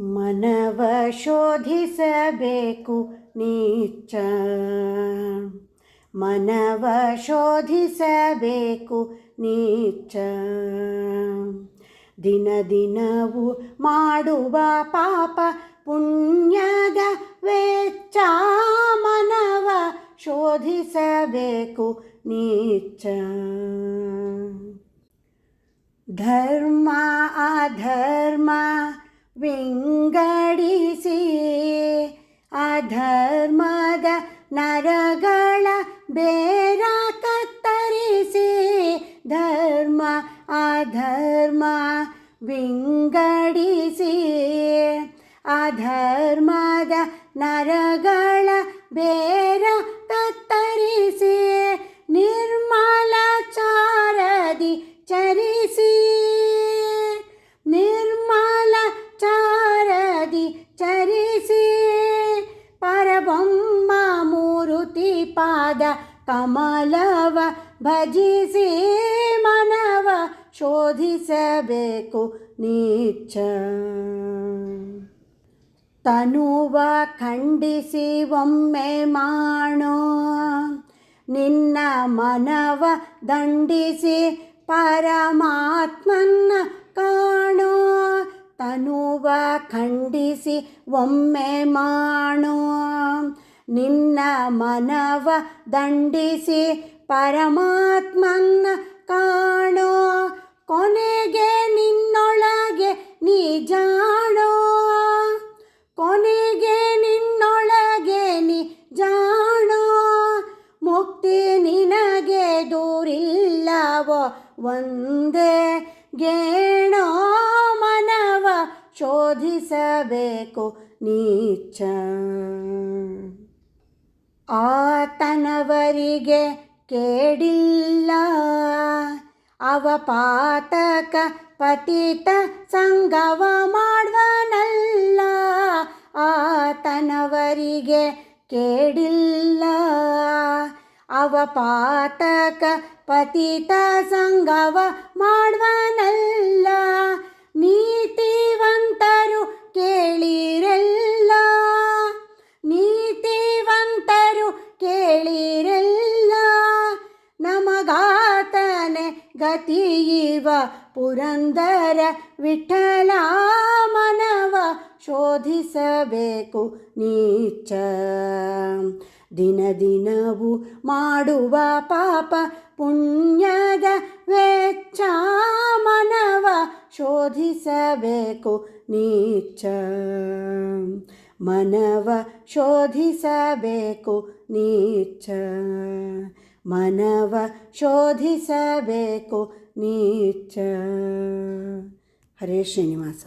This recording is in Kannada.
ಮನವ ಶೋಧಿಸಬೇಕು ನೀಚ. ಮನವ ಶೋಧಿಸಬೇಕು ನೀಚ. ದಿನ ದಿನವು ಮಾಡುವ ಪಾಪ ಪುಣ್ಯದ ವೆಚ್ಚ ಮನವ ಶೋಧಿಸಬೇಕು ನೀಚ. ಧರ್ಮ ಅಧರ್ಮ ವಿಂಗಡಿಸಿ ಅಧರ್ಮದ ನರಗಳ ಬೇರ ಕತ್ತರಿಸಿ ಧರ್ಮ ಅಧರ್ಮ ವಿಂಗಡಿಸಿ ಅಧರ್ಮದ ನರಗಳ ಬೇರ ಪಾದ ಕಮಲವ ಭಜಿಸಿ ಮನವ ಶೋಧಿಸಬೇಕು ನೀಚ. ತನುವ ಖಂಡಿಸಿ ಒಮ್ಮೆ ಮಾಡೋ ನಿನ್ನ ಮನವ ದಂಡಿಸಿ ಪರಮಾತ್ಮನ್ನ ಕಾಣೋ. ತನುವ ಖಂಡಿಸಿ ಒಮ್ಮೆ ಮಾಡೋ ನಿನ್ನ ಮನವ ದಂಡಿಸಿ ಪರಮಾತ್ಮನ್ನ ಕಾಣೋ. ಕೊನೆಗೆ ನಿನ್ನೊಳಗೆ ನೀ ಜಾಣೋ. ಕೊನೆಗೆ ನಿನ್ನೊಳಗೆ ನೀ ಜಾಣೋ. ಮುಕ್ತಿ ನಿನಗೆ ದೂರಿಲ್ಲವೋ. ಒಂದೇ ಗೇಣೋ ಮನವ ಶೋಧಿಸಬೇಕು ನೀಚ. ಆತನವರಿಗೆ ಕೇಡಿಲ್ಲ. ಅವ ಪಾತಕ ಪತಿತ ಸಂಗವ ಮಾಡುವನಲ್ಲ. ಆತನವರಿಗೆ ಕೇಡಿಲ್ಲ. ಅವ ಪಾತಕ ಪತಿತ ಸಂಗವ ಮಾಡುವನಲ್ಲ. ನಮಗಾತನೆ ಗತಿಯಿವ ಪುರಂದರ ವಿಠಲ ಮನವ ಶೋಧಿಸಬೇಕು ನೀಚ. ದಿನ ದಿನವು ಮಾಡುವ ಪಾಪ ಪುಣ್ಯದ ವೆಚ್ಚ ಮನವ ಶೋಧಿಸಬೇಕು ನೀಚ. ಮನವ ಶೋಧಿಸಬೇಕು ನೀಚ. ಮನವ ಶೋಧಿಸಬೇಕು ನೀಚ. ಹರೇ ಶ್ರೀನಿವಾಸ.